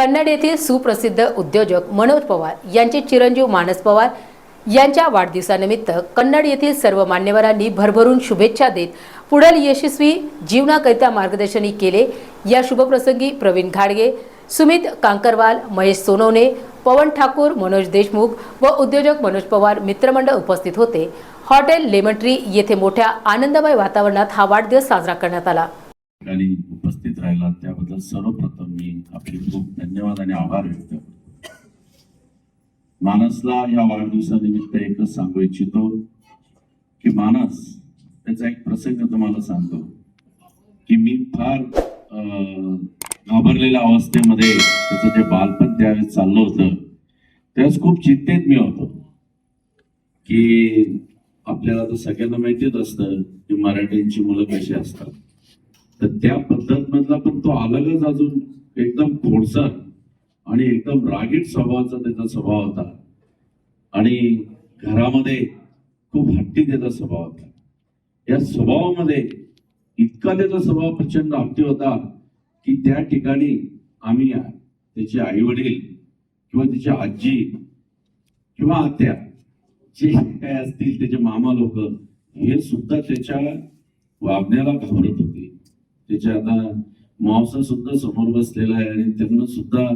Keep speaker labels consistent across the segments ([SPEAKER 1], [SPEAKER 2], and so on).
[SPEAKER 1] कन्नड येथील सुप्रसिद्ध उद्योजक मनोज पवार यांचे चिरंजीव मानस पवार यांच्या वाढदिवसानिमित्त कन्नड येथील सर्व मान्यवरांनी भरभरून शुभेच्छा देत पुढील यशस्वी जीवनाकरिता मार्गदर्शनही केले. या शुभप्रसंगी प्रवीण घाडगे सुमित कांकरवाल महेश सोनवणे पवन ठाकूर मनोज देशमुख व उद्योजक मनोज पवार मित्रमंडळ उपस्थित होते. हॉटेल लेमन ट्री येथे मोठ्या आनंदमय वातावरणात हा वाढदिवस साजरा करण्यात आला.
[SPEAKER 2] उपस्थित राहिला. त्याबद्दल सर्वप्रथम मी आपली खूप धन्यवाद आणि आभार व्यक्त करतो. मानसला या वाढदिवसानिमित्त एकच सांगू इच्छितो की मानस त्याचा एक प्रसंग तुम्हाला सांगतो. की मी फार घाबरलेल्या अवस्थेमध्ये त्याचं जे बालपण त्यावेळेस चाललं होतं त्यावेळेस खूप चिंतेत मी होतो. की आपल्याला तर सगळ्यांना माहितीच असतं की मराठ्यांची मुलं कशी असतात. तर त्या पद्धत मधला पण तो अलगच अजून एकदम खोडसर आणि एकदम रागीट स्वभावाचा त्याचा स्वभाव होता. आणि घरामध्ये खूप हट्टी त्याचा स्वभाव होता. या स्वभावामध्ये इतका त्याचा स्वभाव प्रचंड हट्टी होता की त्या ठिकाणी आम्ही त्याचे आई वडील किंवा त्याची आजी किंवा आत्या जे काय असतील त्याचे मामा लोक हे सुद्धा त्याच्या वागण्याला घाबरत होते. त्याच्या आता मावसा सुद्धा समोर बसलेला आहे आणि त्यांना सुद्धा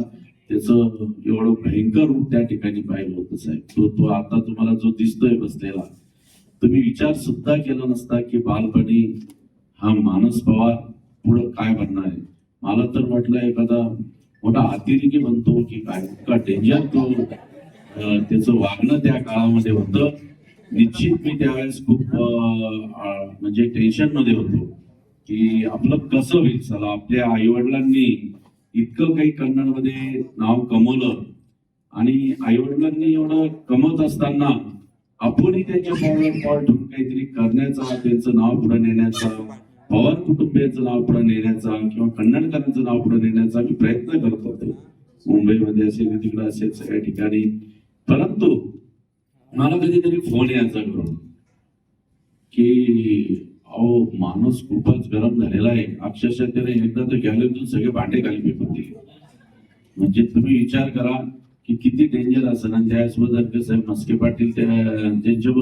[SPEAKER 2] त्याचं एवढं भयंकर रूप त्या ठिकाणी पाहिलं होतं साहेब. तो तो आता तुम्हाला जो दिसतोय बसलेला तुम्ही विचार सुद्धा केला नसता की बालपणी हा मानस पवार पुढं काय बनणार आहे. मला तर वाटलं एखादा मोठा अतिरेकी बनतो की काय इतका डेंजर तो त्याचं वागणं त्या काळामध्ये होतं. निश्चित मी त्यावेळेस खूप म्हणजे टेन्शनमध्ये होतो. की आपलं कसं होईल? चला आपल्या आई वडिलांनी इतकं काही कन्नडमध्ये नाव कमवलं आणि आई वडिलांनी एवढं कमवत असताना आपणही त्यांच्या पावलावर पाऊल ठेवून काहीतरी करण्याचा त्यांचं नाव पुढे नेण्याचा पवार कुटुंबियांचं नाव पुढे नेण्याचा किंवा कन्नडकरांचं नाव पुढे नेण्याचा मी प्रयत्न करत होते. मुंबईमध्ये असेल तिकडे असेल सगळ्या ठिकाणी. परंतु मला कधीतरी फोन यायचा करून की अहो माणूस खूपच गरम झालेला आहे. अक्षरशः त्याने एकदा तर गॅलरीतून सगळे भांडे खाली फेकून दिले. म्हणजे तुम्ही विचार करा की किती डेंजर असेल. आणि त्यासोबत मस्के पाटील त्या त्यांच्याबरोबर